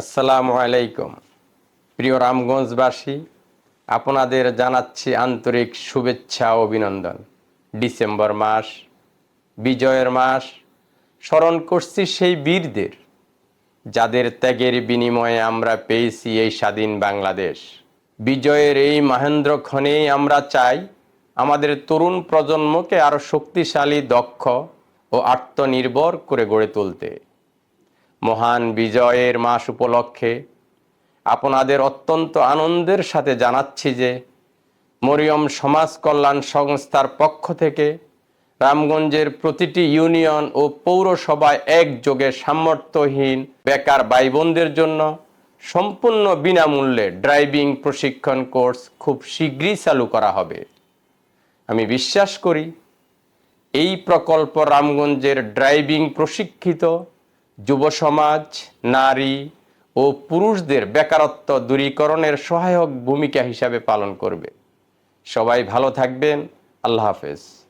আসসালামু আলাইকুম। প্রিয় রামগঞ্জবাসী, আপনাদের জানাচ্ছি আন্তরিক শুভেচ্ছা অভিনন্দন। ডিসেম্বর মাস, বিজয়ের মাস, স্মরণ করছি সেই বীরদের, যাদের ত্যাগের বিনিময়ে আমরা পেয়েছি এই স্বাধীন বাংলাদেশ। বিজয়ের এই মহেন্দ্র ক্ষণেই আমরা চাই আমাদের তরুণ প্রজন্মকে আরও শক্তিশালী, দক্ষ ও আত্মনির্ভর করে গড়ে তুলতে। মহান বিজয়ের মাস উপলক্ষে আপনাদের অত্যন্ত আনন্দের সাথে জানাচ্ছি যে মরিয়ম সমাজ কল্যাণ সংস্থার পক্ষ থেকে রামগঞ্জের প্রতিটি ইউনিয়ন ও পৌরসভায় একযোগে সামর্থ্যহীন বেকার ভাই বোনদের জন্য সম্পূর্ণ বিনামূল্যে ড্রাইভিং প্রশিক্ষণ কোর্স খুব শীঘ্রই চালু করা হবে। আমি বিশ্বাস করি, এই প্রকল্প রামগঞ্জের ড্রাইভিং প্রশিক্ষিত যুব সমাজ, নারী ও পুরুষদের বেকারত্ব দূরীকরণের সহায়ক ভূমিকা হিসাবে পালন করবে। সবাই ভালো থাকবেন। আল্লাহ হাফেজ।